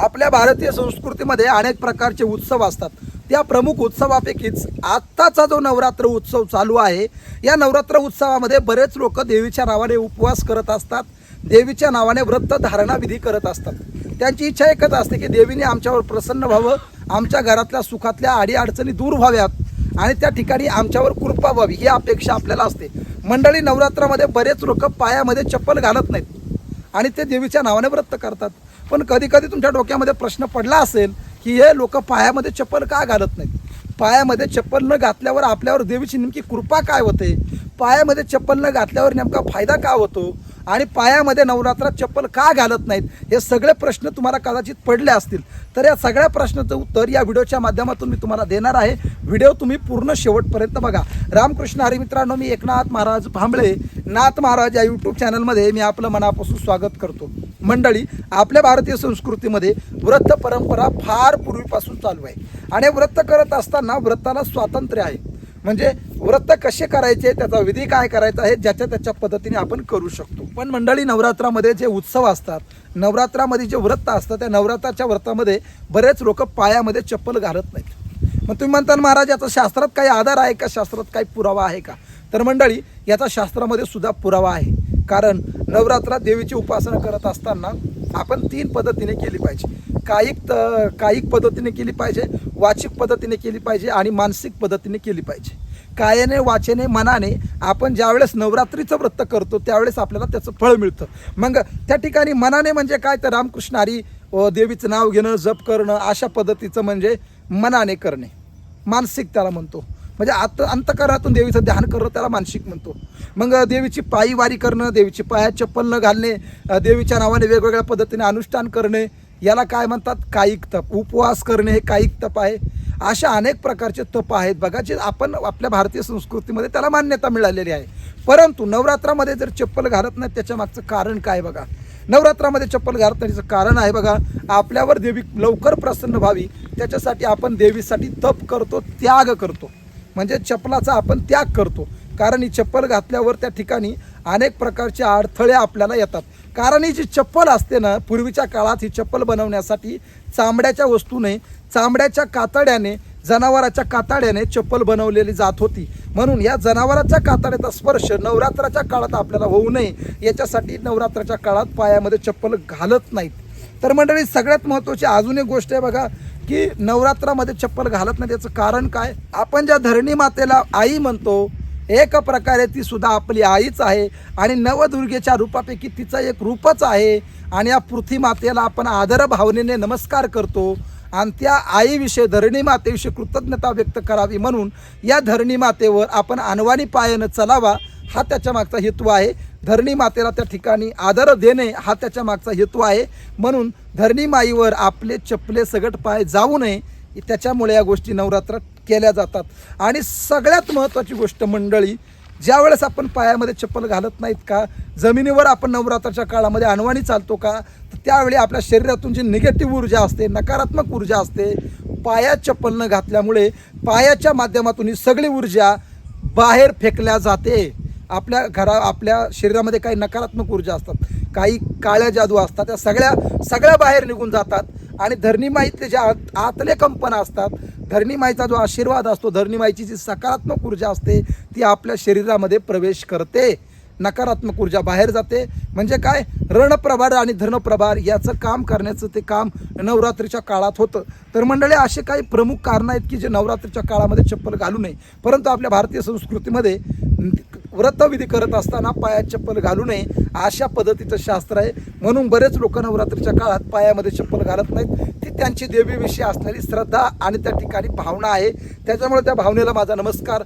आपल्या भारतीय संस्कृतीमध्ये अनेक प्रकारचे उत्सव असतात. त्या प्रमुख उत्सवापैकीच आत्ताचा जो नवरात्र उत्सव चालू आहे या नवरात्र उत्सवामध्ये बरेच लोक देवीच्या नावाने उपवास करत असतात देवीच्या नावाने व्रत धारणा विधी करत असतात. त्यांची इच्छा एकच असते की देवीने आमच्यावर प्रसन्न व्हावं आमच्या घरातल्या सुखातल्या अडीअडचणी दूर व्हाव्यात आणि त्या ठिकाणी आमच्यावर कृपा व्हावी ही अपेक्षा आपल्याला असते. मंडळी नवरात्रामध्ये बरेच लोक पायामध्ये चप्पल घालत नाहीत आणि ते देवीच्या नावाने व्रत करतात. पण कधी कधी तुमच्या डोक्यामध्ये प्रश्न पडला असेल की हे लोक पायामध्ये चप्पल का घालत नाहीत? पायामध्ये चप्पल न घातल्यावर आपल्यावर देवीची नेमकी कृपा काय होते? पायामध्ये चप्पल न घातल्यावर नेमका फायदा का होतो? आणि पायामध्ये नवरात्रात चप्पल का घालत नाहीत? हे सगळे प्रश्न तुम्हाला कदाचित पडले असतील. तर या सगळ्या प्रश्नाचं उत्तर या व्हिडिओच्या माध्यमातून मी तुम्हाला देणार आहे. व्हिडिओ तुम्ही पूर्ण शेवटपर्यंत बघा. रामकृष्ण हरिमित्रांनो मी एकनाथ महाराज भांबळे नाथ महाराज या यूट्यूब चॅनलमध्ये मी आपलं मनापासून स्वागत करतो. मंडळी आपल्या भारतीय संस्कृतीमध्ये व्रत परंपरा फार पूर्वीपासून चालू आहे. आणि व्रत करत असताना व्रताला स्वातंत्र्य आहे. म्हणजे व्रत कसे करायचे त्याचा विधी काय करायचा आहे ज्याच्या त्याच्या पद्धतीने आपण करू शकतो. पण मंडळी नवरात्रामध्ये जे उत्सव असतात नवरात्रामध्ये जे व्रत असतं त्या नवरात्राच्या व्रतामध्ये बरेच लोक पायामध्ये चप्पल घालत नाहीत. मग तुम्ही म्हणता महाराज याचा शास्त्रात काही आधार आहे का? शास्त्रात काही पुरावा आहे का? तर मंडळी याचा शास्त्रामध्ये सुद्धा पुरावा आहे. कारण नवरात्रात देवीची उपासना करत असताना आपण तीन पद्धतीने केली पाहिजे. कायिक त कायिक पद्धतीने केली पाहिजे वाचिक पद्धतीने केली पाहिजे आणि मानसिक पद्धतीने केली पाहिजे. कायाने वाचेने मनाने आपण ज्यावेळेस नवरात्रीचं व्रत करतो त्यावेळेस आपल्याला त्याचं फळ मिळतं. मग त्या ठिकाणी मनाने म्हणजे काय? तर रामकृष्ण हरी देवीचं नाव घेणं जप करणं अशा पद्धतीचं म्हणजे मनाने करणे. मानसिक त्याला म्हणतो. म्हणजे आत अंतकरातून देवीचं ध्यान करणं त्याला मानसिक म्हणतो. मग देवीची पायी वारी करणं देवीची पायात चप्पल न घालणे देवीच्या नावाने वेगवेगळ्या पद्धतीने अनुष्ठान करणे याला काय म्हणतात? कायिक तप. उपवास करणे हे कायिक तप आहे. अशा अनेक प्रकारचे तप आहेत. बघा जे आपण आपल्या भारतीय संस्कृतीमध्ये त्याला मान्यता मिळालेली आहे. परंतु नवरात्रामध्ये जर चप्पल घालत नाही त्याच्या मागचं कारण काय बघा? नवरात्रामध्ये चप्पल घालण्याचं कारण आहे बघा आपल्यावर देवी लवकर प्रसन्न व्हावी त्याच्यासाठी आपण देवीसाठी तप करतो त्याग करतो. म्हणजे चप्पलाचा आपण त्याग करतो. कारण ही चप्पल घातल्यावर त्या ठिकाणी अनेक प्रकारचे अडथळे आपल्याला येतात. कारण ही जी चप्पल असते ना पूर्वीच्या काळात ही चप्पल बनवण्यासाठी चामड्याच्या वस्तूने चामड्याच्या कातड्याने जनावराच्या कातड्याने चप्पल बनवलेली जात होती. म्हणून या जनावराच्या कातड्याचा स्पर्श नवरात्राच्या काळात आपल्याला होऊ नये. याच्यासाठी नवरात्राच्या काळात पायामध्ये चप्पल घालत नाहीत. तर मंडळी सगळ्यात महत्त्वाची अजून एक गोष्ट आहे बघा की नवरात्रामध्ये चप्पल घालत नाही त्याचं कारण काय? आपण ज्या धरणी मातेला आई म्हणतो एक प्रकारे ती सुद्धा आपली आईच आहे आणि नवदुर्गेच्या रूपापैकी तिचं एक रूपच आहे. आणि या पृथ्वी मातेला आपण आदर भावनेने नमस्कार करतो. आणि त्या आईविषयी धरणी मातेविषयी कृतज्ञता व्यक्त करावी म्हणून या धरणी मातेवर आपण अनवाणी पायानं चलावा हा त्याच्या मागचा हेतू आहे. धरणी मातेला त्या ठिकाणी आदर देणे हा त्याच्या मागचा हेतू आहे. म्हणून धरणी माईवर आपले चपले सगट पाय जाऊ नये त्याच्यामुळे या गोष्टी नवरात्रात केल्या जातात. आणि सगळ्यात महत्त्वाची गोष्ट मंडळी ज्यावेळेस आपण पायामध्ये चप्पल घालत नाहीत का जमिनीवर आपण नवरात्राच्या काळामध्ये अनवाणी चालतो का तर त्यावेळी आपल्या शरीरातून जी निगेटिव्ह ऊर्जा असते नकारात्मक ऊर्जा असते पायात चप्पल न घातल्यामुळे पायाच्या माध्यमातून ही सगळी ऊर्जा बाहेर फेकल्या जाते. आपल्या घरा आपल्या शरीरामध्ये काही नकारात्मक ऊर्जा असतात काही काळ्या जादू असतात त्या सगळ्या सगळ्या बाहेर निघून जातात आणि धरणीमाईतले जे आत आतले कंपन असतात धरणीमाईचा जो आशीर्वाद असतो धरणीमाईची जी सकारात्मक ऊर्जा असते ती आपल्या शरीरामध्ये प्रवेश करते. नकारात्मक ऊर्जा बाहेर जाते. म्हणजे काय? रणप्रभार आणि धनप्रभार याचं काम करण्याचं ते काम नवरात्रीच्या काळात होतं. तर मंडळी असे काही प्रमुख कारणं आहेत की जे नवरात्रीच्या काळामध्ये चप्पल घालू नये. परंतु आपल्या भारतीय संस्कृतीमध्ये व्रतविधी करत असताना पायात चप्पल घालू नये अशा पद्धतीचं शास्त्र आहे. म्हणून बरेच लोक नवरात्रीच्या काळात पायामध्ये चप्पल घालत नाहीत. ती त्यांची देवीविषयी असणारी श्रद्धा आणि त्या ठिकाणी भावना आहे. त्याच्यामुळे त्या भावनेला माझा नमस्कार.